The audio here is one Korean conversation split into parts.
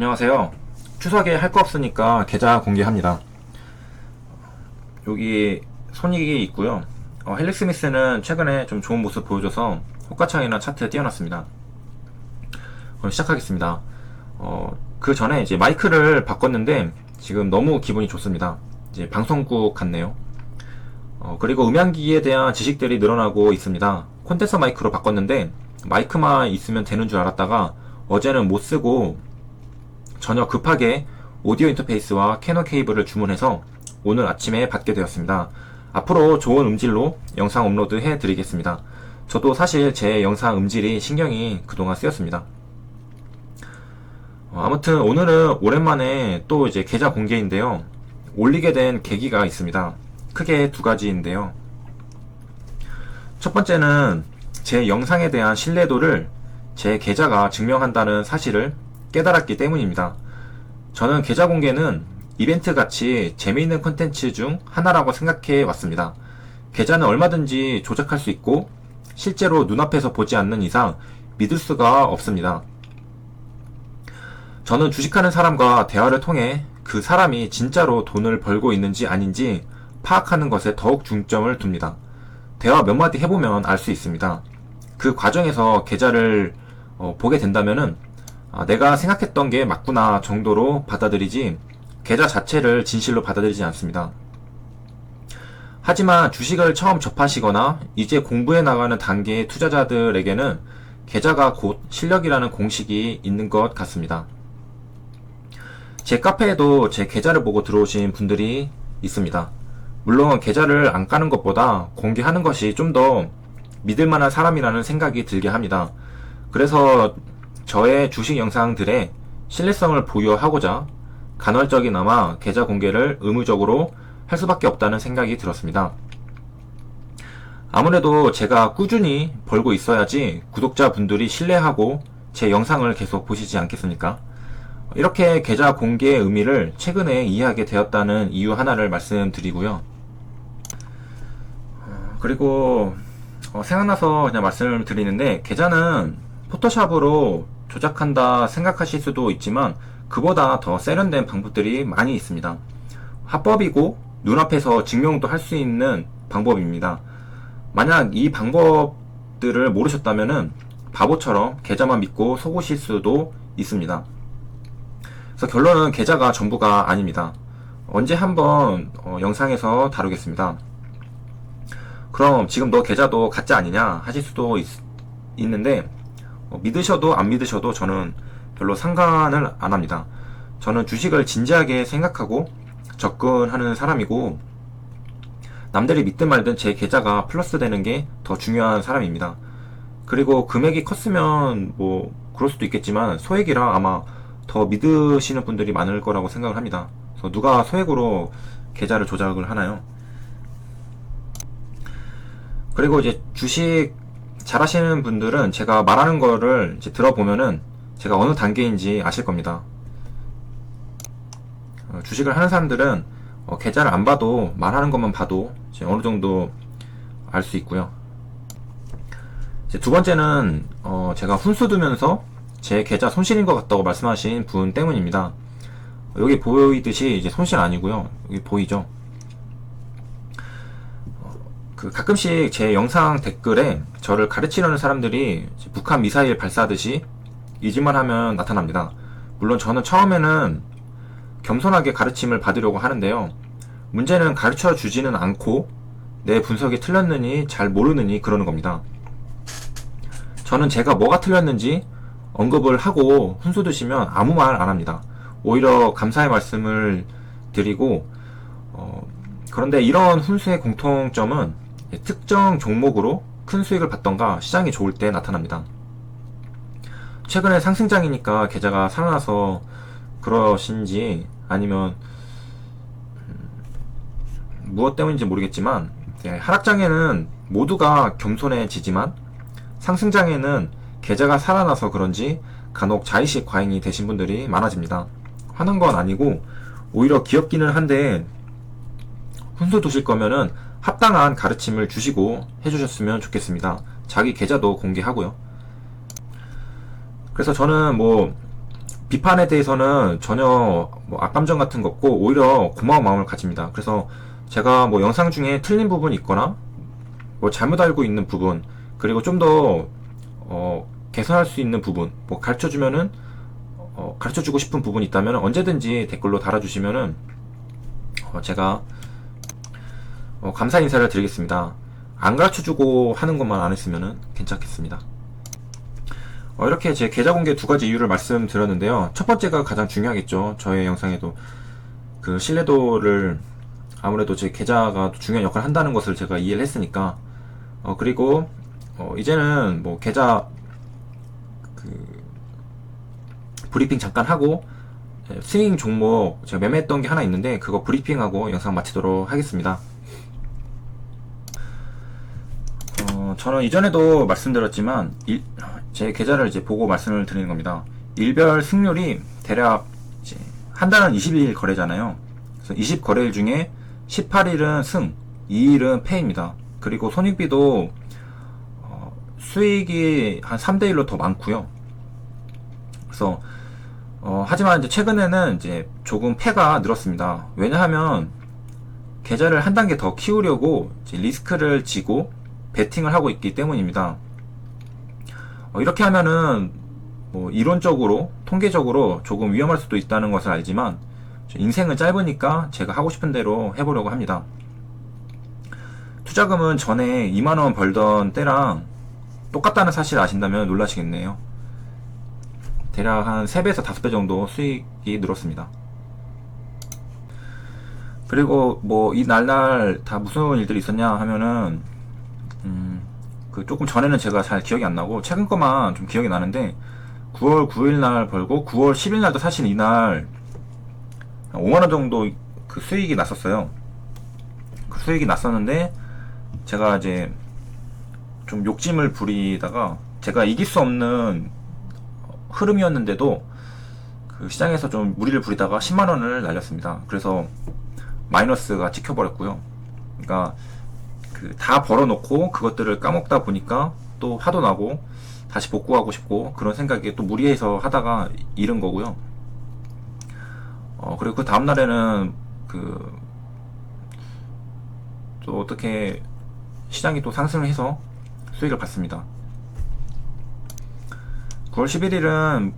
안녕하세요. 추석에 할 거 없으니까 계좌 공개합니다. 여기 손익이 있고요. 어, 헬릭 스미스는 최근에 좀 좋은 모습 보여줘서 호가창이나 차트에 띄워놨습니다. 그럼 시작하겠습니다. 어, 그 전에 이제 마이크를 바꿨는데 지금 너무 기분이 좋습니다. 이제 방송국 같네요. 어, 그리고 음향기에 대한 지식들이 늘어나고 있습니다. 콘덴서 마이크로 바꿨는데 마이크만 있으면 되는 줄 알았다가 어제는 못 쓰고 전혀 급하게 오디오 인터페이스와 캐논 케이블을 주문해서 오늘 아침에 받게 되었습니다. 앞으로 좋은 음질로 영상 업로드 해 드리겠습니다. 저도 사실 제 영상 음질이 신경이 그동안 쓰였습니다. 어, 아무튼 오늘은 오랜만에 또 이제 계좌 공개인데요. 올리게 된 계기가 있습니다. 크게 두 가지인데요. 첫 번째는 제 영상에 대한 신뢰도를 제 계좌가 증명한다는 사실을 깨달았기 때문입니다. 저는 계좌 공개는 이벤트 같이 재미있는 컨텐츠 중 하나라고 생각해 왔습니다. 계좌는 얼마든지 조작할 수 있고 실제로 눈앞에서 보지 않는 이상 믿을 수가 없습니다. 저는 주식하는 사람과 대화를 통해 그 사람이 진짜로 돈을 벌고 있는지 아닌지 파악하는 것에 더욱 중점을 둡니다. 대화 몇 마디 해보면 알 수 있습니다. 그 과정에서 계좌를 어, 보게 된다면은 아, 내가 생각했던 게 맞구나 정도로 받아들이지 계좌 자체를 진실로 받아들이지 않습니다. 하지만 주식을 처음 접하시거나 이제 공부해 나가는 단계의 투자자들에게는 계좌가 곧 실력이라는 공식이 있는 것 같습니다. 제 카페에도 제 계좌를 보고 들어오신 분들이 있습니다. 물론 계좌를 안 까는 것보다 공개하는 것이 좀 더 믿을 만한 사람이라는 생각이 들게 합니다. 그래서 저의 주식 영상들의 신뢰성을 부여하고자 간헐적이나마 계좌 공개를 의무적으로 할 수밖에 없다는 생각이 들었습니다. 아무래도 제가 꾸준히 벌고 있어야지 구독자분들이 신뢰하고 제 영상을 계속 보시지 않겠습니까? 이렇게 계좌 공개의 의미를 최근에 이해하게 되었다는 이유 하나를 말씀드리고요. 어, 그리고 어, 생각나서 그냥 말씀을 드리는데 계좌는 포토샵으로 조작한다 생각하실 수도 있지만 그보다 더 세련된 방법들이 많이 있습니다. 합법이고 눈앞에서 증명도 할 수 있는 방법입니다. 만약 이 방법들을 모르셨다면은 바보처럼 계좌만 믿고 속으실 수도 있습니다. 그래서 결론은 계좌가 전부가 아닙니다. 언제 한번 어, 영상에서 다루겠습니다. 그럼 지금 너 계좌도 가짜 아니냐 하실 수도 있, 있는데 어, 믿으셔도 안 믿으셔도 저는 별로 상관을 안 합니다. 저는 주식을 진지하게 생각하고 접근하는 사람이고 남들이 믿든 말든 제 계좌가 플러스 되는 게 더 중요한 사람입니다. 그리고 금액이 컸으면 뭐 그럴 수도 있겠지만 소액이라 아마 더 믿으시는 분들이 많을 거라고 생각을 합니다. 그래서 누가 소액으로 계좌를 조작을 하나요? 그리고 이제 주식 잘 하시는 분들은 제가 말하는 거를 이제 들어보면은 제가 어느 단계인지 아실 겁니다. 어, 주식을 하는 사람들은 어, 계좌를 안 봐도 말하는 것만 봐도 어느 정도 알 수 있고요. 두 번째는 어, 제가 훈수 두면서 제 계좌 손실인 것 같다고 말씀하신 분 때문입니다. 여기 보이듯이 이제 손실 아니고요. 여기 보이죠? 그 가끔씩 제 영상 댓글에 저를 가르치려는 사람들이 북한 미사일 발사하듯이 이 짓만 하면 나타납니다. 물론 저는 처음에는 겸손하게 가르침을 받으려고 하는데요. 문제는 가르쳐 주지는 않고 내 분석이 틀렸느니 잘 모르느니 그러는 겁니다. 저는 제가 뭐가 틀렸는지 언급을 하고 훈수 드시면 아무 말 안 합니다. 오히려 감사의 말씀을 드리고 어, 그런데 이런 훈수의 공통점은 특정 종목으로 큰 수익을 받던가 시장이 좋을 때 나타납니다. 최근에 상승장이니까 계좌가 살아나서 그러신지 아니면 음, 무엇 때문인지 모르겠지만 예, 하락장에는 모두가 겸손해지지만 상승장에는 계좌가 살아나서 그런지 간혹 자의식 과잉이 되신 분들이 많아집니다. 화난 건 아니고 오히려 귀엽기는 한데 훈수 두실 거면은 합당한 가르침을 주시고 해주셨으면 좋겠습니다. 자기 계좌도 공개하고요. 그래서 저는 뭐 비판에 대해서는 전혀 뭐 악감정 같은 거 없고 오히려 고마운 마음을 가집니다. 그래서 제가 뭐 영상 중에 틀린 부분이 있거나 뭐 잘못 알고 있는 부분 그리고 좀더 어, 개선할 수 있는 부분 뭐 가르쳐 주면은 어, 가르쳐 주고 싶은 부분이 있다면 언제든지 댓글로 달아주시면은 어, 제가 어, 감사 인사를 드리겠습니다. 안 가르쳐 주고 하는 것만 안 했으면은 괜찮겠습니다. 어, 이렇게 제 계좌 공개 두 가지 이유를 말씀드렸는데요. 첫 번째가 가장 중요하겠죠. 저의 영상에도 그 신뢰도를 아무래도 제 계좌가 중요한 역할을 한다는 것을 제가 이해를 했으니까 어, 그리고 어, 이제는 뭐 계좌 그 브리핑 잠깐 하고 예, 스윙 종목 제가 매매했던 게 하나 있는데 그거 브리핑하고 영상 마치도록 하겠습니다. 어, 저는 이전에도 말씀드렸지만 일- 제 계좌를 이제 보고 말씀을 드리는 겁니다. 일별 승률이 대략 이제 한 달은 20일 거래잖아요. 그래서 20 거래일 중에 18일은 승, 2일은 패입니다. 그리고 손익비도 어, 수익이 한 3대 1로 더 많고요. 그래서 어, 하지만 이제 최근에는 이제 조금 패가 늘었습니다. 왜냐하면 계좌를 한 단계 더 키우려고 리스크를 지고 베팅을 하고 있기 때문입니다. 어, 이렇게 하면은 뭐 이론적으로 통계적으로 조금 위험할 수도 있다는 것을 알지만 인생은 짧으니까 제가 하고 싶은 대로 해보려고 합니다. 투자금은 전에 2만원 벌던 때랑 똑같다는 사실 아신다면 놀라시겠네요. 대략 한 3배에서 5배 정도 수익이 늘었습니다. 그리고 뭐 이 날날 다 무슨 일들이 있었냐 하면은 음, 그 조금 전에는 제가 잘 기억이 안 나고 최근 거만 좀 기억이 나는데 9월 9일 날 벌고 9월 10일 날도 사실 이날 5만 원 정도 그 수익이 났었어요. 그 수익이 났었는데 제가 이제 좀 욕심을 부리다가 제가 이길 수 없는 흐름이었는데도 그 시장에서 좀 무리를 부리다가 10만 원을 날렸습니다. 그래서 마이너스가 찍혀버렸고요. 그러니까 그 다 벌어놓고 그것들을 까먹다 보니까 또 화도 나고 다시 복구하고 싶고 그런 생각에 또 무리해서 하다가 잃은 거고요. 어 그리고 그 다음 날에는 그 또 어떻게 시장이 또 상승을 해서 수익을 받습니다. 9월 11일은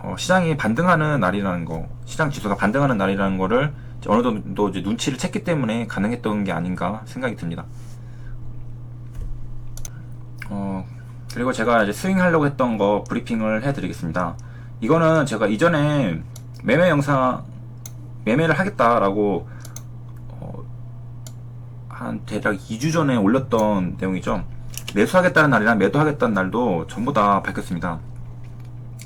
어, 시장이 반등하는 날이라는 거, 시장 지수가 반등하는 날이라는 거를 어느 정도 이제 눈치를 챘기 때문에 가능했던 게 아닌가 생각이 듭니다. 어, 그리고 제가 이제 스윙 하려고 했던 거 브리핑을 해드리겠습니다. 이거는 제가 이전에 매매 영상, 매매를 하겠다라고, 어, 한 대략 2주 전에 올렸던 내용이죠. 매수하겠다는 날이랑 매도하겠다는 날도 전부 다 밝혔습니다.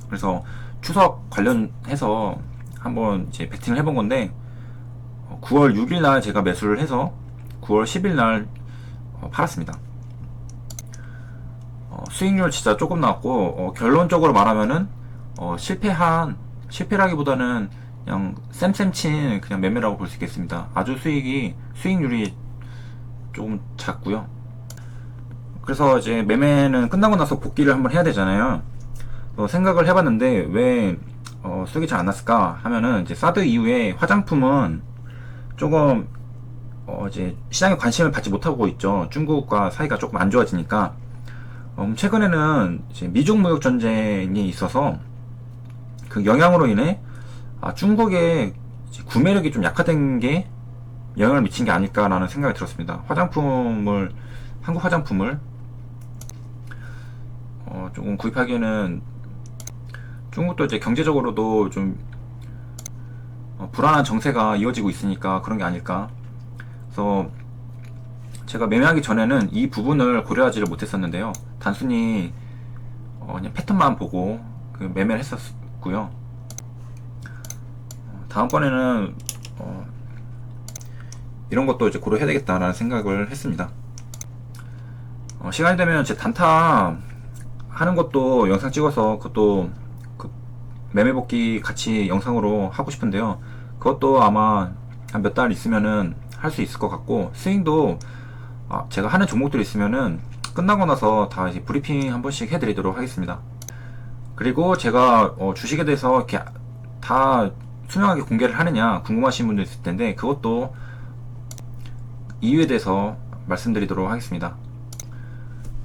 그래서 추석 관련해서 한번 이제 베팅을 해본 건데, 어, 9월 6일 날 제가 매수를 해서 9월 10일 날 어, 팔았습니다. 어, 수익률 진짜 조금 나왔고 어, 결론적으로 말하면은 어, 실패한 실패라기보다는 그냥 쌤쌤친 그냥 매매라고 볼 수 있겠습니다. 아주 수익이 수익률이 조금 작고요. 그래서 이제 매매는 끝나고 나서 복귀를 한번 해야 되잖아요. 어, 생각을 해봤는데 왜 어, 수익이 잘 안 났을까 하면은 이제 사드 이후에 화장품은 조금 어, 이제 시장에 관심을 받지 못하고 있죠. 중국과 사이가 조금 안 좋아지니까 음, 최근에는 미중 무역 전쟁이 있어서 그 영향으로 인해 아, 중국의 구매력이 좀 약화된 게 영향을 미친 게 아닐까라는 생각이 들었습니다. 화장품을 한국 화장품을 어, 조금 구입하기에는 중국도 이제 경제적으로도 좀 어, 불안한 정세가 이어지고 있으니까 그런 게 아닐까. 그래서 제가 매매하기 전에는 이 부분을 고려하지를 못했었는데요. 단순히 어, 그냥 패턴만 보고 그 매매를 했었고요. 어, 다음번에는 어, 이런 것도 이제 고려해야 되겠다라는 생각을 했습니다. 어, 시간이 되면 제 단타 하는 것도 영상 찍어서 그것도 그 매매 복귀 같이 영상으로 하고 싶은데요. 그것도 아마 한 몇 달 있으면은 할 수 있을 것 같고 스윙도 아, 제가 하는 종목들이 있으면은 끝나고 나서 다 이제 브리핑 한 번씩 해드리도록 하겠습니다. 그리고 제가 어, 주식에 대해서 이렇게 다 투명하게 공개를 하느냐 궁금하신 분들 있을 텐데 그것도 이유에 대해서 말씀드리도록 하겠습니다.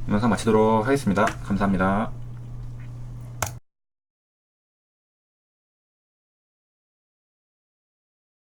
영상 마치도록 하겠습니다. 감사합니다.